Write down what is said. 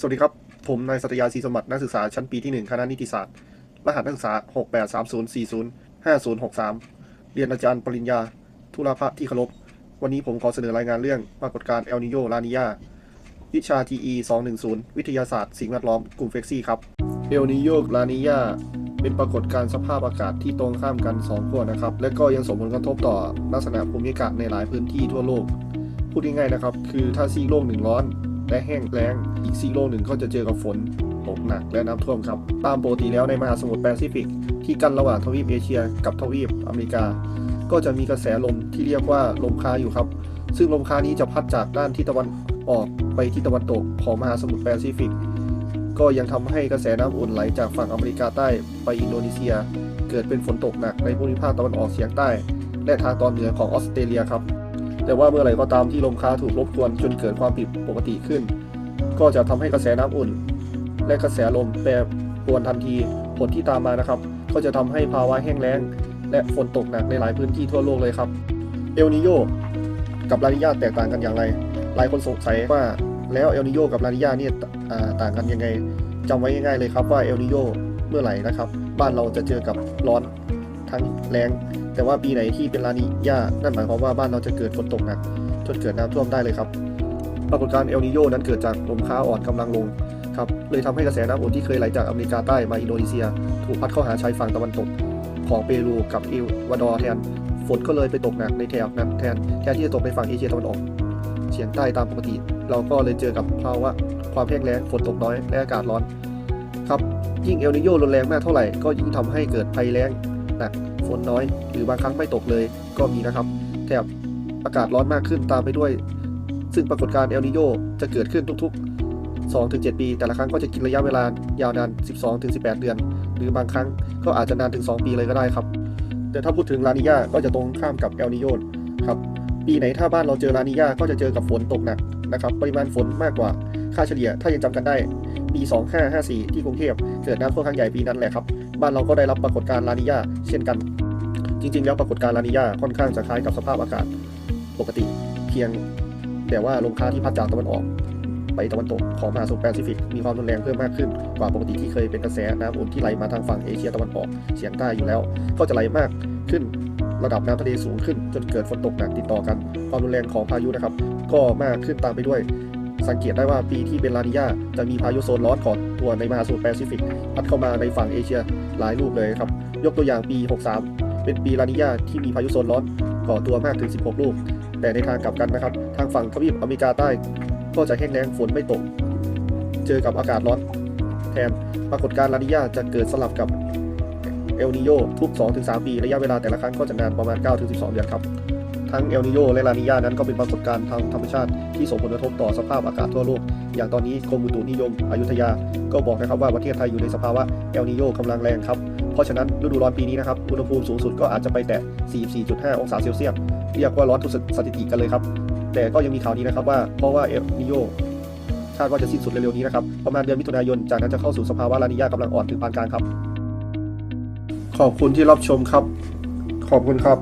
สวัสดีครับ ผมนายสัตยาศรีสมบัตินักศึกษาชั้นปีที่ 1 คณะนิติศาสตร์ รหัสนักศึกษา 6830405063 เรียนอาจารย์ปริญญาทุลาภะที่เคารพ วันนี้ผมขอเสนอรายงานเรื่องปรากฏการณ์เอลนิโยลานิยาวิชา TE 210 วิทยาศาสตร์ สิ่งแวดล้อม กลุ่มเฟกซี่ครับ เอลนิโยลานิยาเป็นปรากฏการณ์สภาพอากาศที่ตรงข้ามกัน 2 ขั้วนะครับ และก็ยังส่งผลกระทบต่อลักษณะภูมิอากาศในหลายพื้นที่ทั่วโลก พูดง่ายๆนะครับ คือถ้าซีกโลกหนึ่งร้อน และแห้งแล้ง อีกซีโลกหนึ่งก็จะเจอกับฝนตกหนักและน้ำท่วมครับ ตามปกติแล้วในมหาสมุทรแปซิฟิก ที่กั้นระหว่างทวีปเอเชีย กับทวีปอเมริกา ก็จะมีกระแสลมที่เรียกว่าลมค้าอยู่ครับ ซึ่งลมค้านี้จะพัดจากด้านทิศตะวันออกไปทิศตะวันตกของมหาสมุทรแปซิฟิก ก็ยังทำให้กระแสน้ำอุ่นไหลจากฝั่งอเมริกาใต้ไปอินโดนีเซีย เกิดเป็นฝนตกหนักในภูมิภาคตะวันออกเฉียงใต้ และทางตอนเหนือของออสเตรเลียครับ แต่ว่าเมื่อไหร่ก็ตามที่ลมค้าถูกรบกวนจนเกิดความผิดปกติขึ้น ก็จะทำให้กระแสน้ำอุ่น และกระแสลมแปรปรวนทันที ผลที่ตามมานะครับ ก็จะทำให้ภาวะแห้งแล้ง และฝนตกหนักในหลายพื้นที่ทั่วโลกเลยครับ เอลนิโยกับลานิญาแตกต่างกันอย่างไร หลายคนสงสัยว่าแล้วเอลนิโยกับลานิญาเนี่ยต่างกันยังไงจำไว้ง่ายๆเลยครับว่าเอลนิโยเมื่อไหร่นะครับ บ้านเราจะเจอกับร้อน ทั้งแรงแต่ว่าปีไหนที่เป็นลานิญานั่นหมายความว่าบ้านเราจะเกิดฝนตกหนักจนเกิดน้ำท่วมได้เลยครับ ปรากฏการณ์เอลนิโยนั้นเกิดจากลมค้าอ่อนกำลังลงครับเลยทำให้กระแสน้ำอุ่นที่เคยไหลจากอเมริกาใต้มาอินโดนีเซีย ถูกพัดเข้าหาชายฝั่งตะวันตก ของเปรูกับเอวาดอร์แทน ฝนก็เลยไปตกหนักในแถบนั้นแทนแทนที่จะตกในฝั่งเอเชียตะวันออกเฉียงใต้ตามปกติ เราก็เลยเจอกับภาวะความแห้งแล้งฝนตกน้อยและอากาศร้อนครับยิ่งเอลนิโยรุนแรงมากเท่าไหร่ก็ยิ่งทำให้เกิดภัยแล้ง หนักฝนน้อย หรือบางครั้งไม่ตกเลยก็มีนะครับ แถบอากาศร้อนมากขึ้นตามไปด้วย ซึ่งปรากฏการณ์เอลนิโยจะเกิดขึ้นทุกๆ 2-7 ปี แต่ละครั้งก็จะกินระยะเวลายาวนาน 12-18 เดือน หรือบางครั้งก็อาจจะนานถึง 2 ปีเลยก็ได้ครับ แต่ถ้าพูดถึงลานิญาก็จะตรงข้ามกับเอลนิโยครับปีไหนถ้าบ้านเราเจอลานิญาก็จะเจอกับฝนตกหนักนะครับปริมาณฝนมากกว่าค่าเฉลี่ยถ้ายังจำกันได้ ปี 2554 ที่กรุงเทพเกิดน้ำท่วมครั้งใหญ่ปีนั้นแหละครับ บ้านเราก็ได้รับปรากฏการณ์ลานิญาเช่นกัน จริง ๆ แล้วปรากฏการณ์ลานิญาค่อนข้างจะคล้ายกับสภาพอากาศปกติ เพียงแต่ว่าลมค้าที่พัดจากตะวันออก ไปตะวันตกของมหาสมุทรแปซิฟิกมีความรุนแรงเพิ่มมากขึ้น กว่าปกติที่เคยเป็นกระแสน้ำอุ่นที่ไหลมาทางฝั่งเอเชียตะวันออกเฉียงใต้อยู่แล้ว ก็จะไหลมากขึ้นระดับน้ำทะเลสูงขึ้น จนเกิดฝนตกหนักติดต่อกัน ความรุนแรงของพายุนะครับ ก็มากขึ้นตามไปด้วย สังเกตได้ว่าปีที่เป็นลานิญาจะมีพายุโซนร้อนก่อนตัวในมหาสมุทรแปซิฟิก พัดเข้ามาในฝั่งเอเชียหลายลูกเลยครับ ยกตัวอย่างปี 63 เป็นปีลานิญาที่มีพายุโซนร้อนก่อตัวมากถึง 16 ลูก แต่ในทางกลับกันนะครับ ทางฝั่งทวีปอเมริกาใต้ ก็จะแห้งแล้งฝนไม่ตก เจอกับอากาศร้อนแทนปรากฏการณ์ลานิญาจะเกิดสลับกับเอลนิโยทุก 2-3 ปี ระยะเวลาแต่ละครั้งก็จะนานประมาณ 9-12 เดือนครับ ทั้งเอลนิโยและลานิญานั้นก็เป็นปรากฏการณ์ทางธรรมชาติที่ส่งผลกระทบต่อสภาพอากาศทั่วโลก อย่างตอนนี้กรมอุตุนิยมอยุธยาก็บอกนะครับว่าประเทศไทยอยู่ในสภาวะเอลนิโยกำลังแรงครับเพราะฉะนั้นฤดูร้อนปีนี้นะครับอุณหภูมิสูงสุดก็อาจจะไปแตะ44.5 องศาเซลเซียสเรียกว่าร้อนทุกสถิติกันเลยครับแต่ก็ยังมีข่าวดีนะครับว่าเพราะว่าเอลนิโยคาดว่าจะสิ้นสุดเร็วๆนี้นะครับประมาณเดือนมิถุนายนจากนั้นจะเข้าสู่สภาวะลานิญากำลังอ่อนถึงปานกลางครับ ขอบคุณที่รับชมครับ ขอบคุณครับ